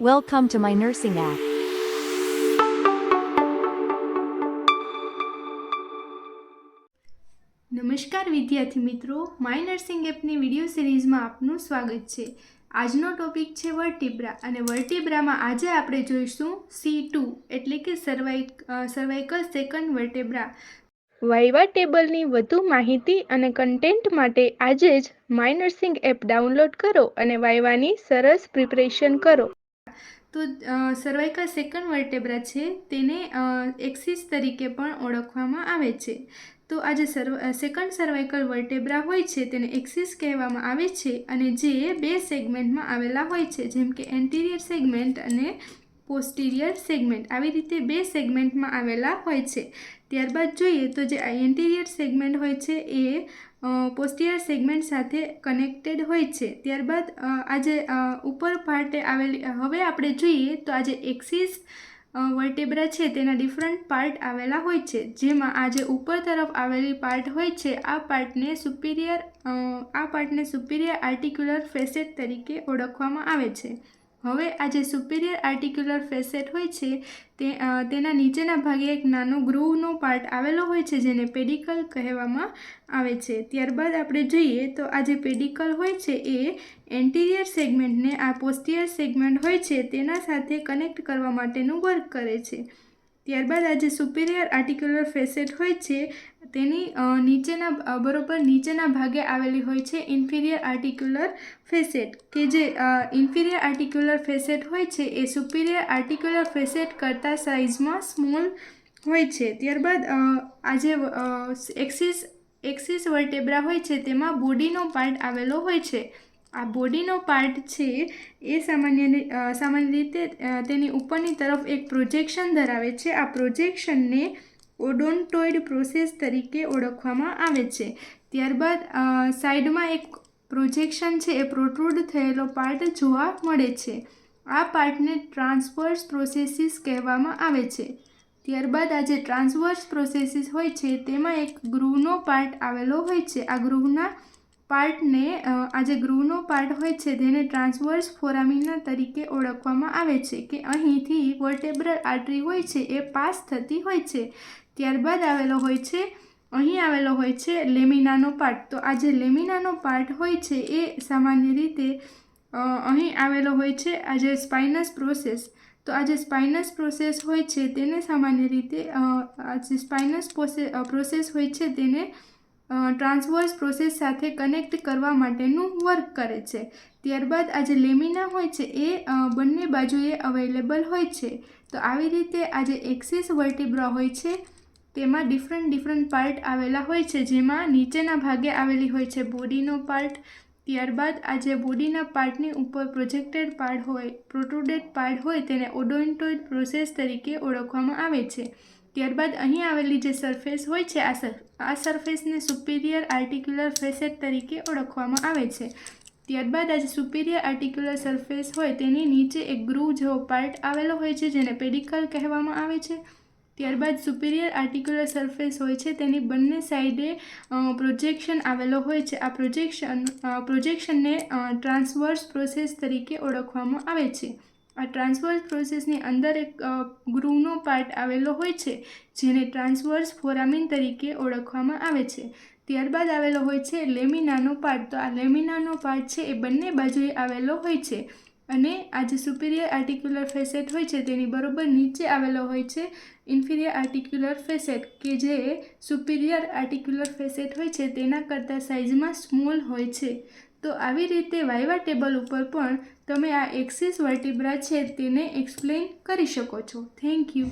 Welcome to my nursing app. નમસ્કાર વિદ્યાર્થી મિત્રો માય નર્સિંગ એપની વીડિયો સિરીઝમાં આપનું સ્વાગત છે. આજનો ટોપિક છે વર્ટિબ્રા અને વર્ટિબ્રામાં આજે આપણે જોઈશું સી ટુ એટલે કે સર્વાઇક સર્વાઇકલ સેકન્ડ વર્ટેબ્રા વાઇવા ટેબલની વધુ માહિતી અને કન્ટેન્ટ માટે આજે જ માય નર્સિંગ એપ ડાઉનલોડ કરો અને વાઇવાની સરસ પ્રિપરેશન કરો. તો સર્વાઇકલ સેકન્ડ વર્ટેબ્રા છે, તેને એક્સિસ તરીકે પણ ઓળખવામાં આવે છે. તો આ જે સર્વ સેકન્ડ સર્વાઇકલ વર્ટેબ્રા હોય છે, તેને એક્સિસ કહેવામાં આવે છે અને જે બે સેગમેન્ટમાં આવેલા હોય છે, જેમ કે એન્ટિરિયર સેગમેન્ટ અને પોસ્ટિરિયર સેગમેન્ટ આવી રીતે બે સેગમેન્ટમાં આવેલા હોય છે. ત્યારબાદ જોઈએ તો જે આ એન્ટિરિયર સેગમેન્ટ હોય છે, એ પોસ્ટિયર સેગમેન્ટ સાથે કનેક્ટેડ હોય છે. ત્યારબાદ અ, આ જે અ, ઉપર પાર્ટે આવેલી હવે આપણે જોઈએ તો આજે એક્સિસ વર્ટેબ્રા છે તેના ડિફરન્ટ પાર્ટ આવેલા હોય છે. જેમાં આ જે ઉપર તરફ આવેલી પાર્ટ હોય છે. આ પાર્ટને સુપિરિયર આ પાર્ટને સુપિરિયર આર્ટિક્યુલર ફેસેટ તરીકે ઓળખવામાં આવે છે. હવે આ જે સુપિરિયર આર્ટિક્યુલર ફેસેટ હોય છે, તે તેના નીચેના ભાગે એક નાનો ગ્રુવનો પાર્ટ આવેલો હોય છે, જેને પેડિકલ કહેવામાં આવે છે. ત્યારબાદ આપણે જોઈએ તો આ જે પેડિકલ હોય છે, એ એન્ટિરિયર સેગમેન્ટને આ પોસ્ટિયર સેગમેન્ટ હોય છે, તેના સાથે કનેક્ટ કરવા માટેનું વર્ક કરે છે. ત્યારબાદ આ જે સુપિરિયર આર્ટિક્યુલર ફેસેટ હોય છે. તેની નીચેના બરોબર નીચેના ભાગે આવેલી હોય છે ઇન્ફિરિયર આર્ટિક્યુલર ફેસેટ કે જે ઇન્ફિરિયર આર્ટિક્યુલર ફેસેટ હોય છે એ સુપિરિયર આર્ટિક્યુલર ફેસેટ કરતાં સાઇઝમાં સ્મોલ હોય છે. ત્યારબાદ આજે એક્સિસ એક્સિસ વર્ટેબ્રા હોય છે તેમાં બોડીનો પાર્ટ આવેલો હોય છે. આ બોડીનો પાર્ટ છે એ સામાન્ય સામાન્ય રીતે તેની ઉપરની તરફ એક પ્રોજેક્શન ધરાવે છે. આ પ્રોજેક્શનને ઓડોન્ટોઇડ પ્રોસેસ તરીકે ઓળખવામાં આવે છે. ત્યારબાદ સાઈડમાં એક પ્રોજેક્શન છે, એ પ્રોટ્રુડ થયેલો પાર્ટ જોવા મળે છે. આ પાર્ટને ટ્રાન્સવર્સ પ્રોસેસીસ કહેવામાં આવે છે. ત્યારબાદ, આ જે ટ્રાન્સવર્સ પ્રોસેસીસ હોય છે, તેમાં એક ગૃહનો પાર્ટ આવેલો હોય છે. આ ગ્રુવના પાર્ટને આ જે ગ્રુવનો પાર્ટ હોય છે તેને ટ્રાન્સવર્સ ફોરામિના તરીકે ઓળખવામાં આવે છે કે અહીંથી વર્ટેબ્રલ આર્ટરી હોય છે એ પાસ થતી હોય છે. ત્યારબાદ આવેલો હોય છે, અહીં આવેલો હોય છે લેમિનાનો પાર્ટ. તો આ જે લેમિનાનો પાર્ટ હોય છે એ સામાન્ય રીતે અહીં આવેલો હોય છે આ જે સ્પાઇનસ પ્રોસેસ. તો આ જે સ્પાઇનસ પ્રોસેસ હોય છે તેને સામાન્ય રીતે આ જે સ્પાઇનસ પ્રોસેસ હોય છે તેને ટ્રાન્સવર્સ પ્રોસેસ સાથે કનેક્ટ કરવા માટેનું વર્ક કરે છે. ત્યારબાદ આ જે લેમિના હોય છે, એ બંને બાજુએ અવેલેબલ હોય છે. તો આવી રીતે આ જે એક્સિસ વર્ટિબ્રા હોય છે, તેમાં ડિફરન્ટ ડિફરન્ટ પાર્ટ આવેલા હોય છે, જેમાં નીચેના ભાગે આવેલી હોય છે બોડીનો પાર્ટ. ત્યારબાદ આ જે બોડીના પાર્ટની ઉપર પ્રોજેક્ટેડ પાર્ટ હોય પ્રોટ્રુડેડ પાર્ટ હોય, તેને ઓડોન્ટોઇડ પ્રોસેસ તરીકે ઓળખવામાં આવે છે. ત્યારબાદ અહીં આવેલી જે સરફેસ હોય છે, આ સર આ સરફેસને સુપિરિયર આર્ટિક્યુલર ફેસેટ તરીકે ઓળખવામાં આવે છે. ત્યારબાદ આ જે સુપિરિયર આર્ટિક્યુલર સરફેસ હોય, તેની નીચે એક ગ્રુવ જેવો પાર્ટ આવેલો હોય છે, જેને પેડિકલ કહેવામાં આવે છે. ત્યારબાદ સુપિરિયર આર્ટિક્યુલર સરફેસ હોય છે, તેની બંને સાઈડે પ્રોજેક્શન આવેલો હોય છે. આ પ્રોજેક્શન પ્રોજેક્શનને ટ્રાન્સવર્સ પ્રોસેસ તરીકે ઓળખવામાં આવે છે. આ ટ્રાન્સવર્સ પ્રોસેસની અંદર એક ગ્રુવનો પાર્ટ આવેલો હોય છે, જેને ટ્રાન્સવર્સ ફોરામિન તરીકે ઓળખવામાં આવે છે. ત્યારબાદ આવેલો હોય છે લેમિનાનો પાર્ટ. તો આ લેમિનાનો પાર્ટ છે એ બંને બાજુએ આવેલો હોય છે. અને આ જે સુપિરિયર આર્ટિક્યુલર ફેસેટ હોય છે, તેની બરોબર નીચે આવેલો હોય છે ઇન્ફિરિયર આર્ટિક્યુલર ફેસેટ કે જે સુપિરિયર આર્ટિક્યુલર ફેસેટ હોય છે, તેના કરતાં સાઇઝમાં સ્મોલ હોય છે. તો આવી રીતે વાયવા ટેબલ ઉપર પણ તમે આ એક્સિસ વર્ટિબ્રા છે, તેને એક્સપ્લેન કરી શકો છો. Thank you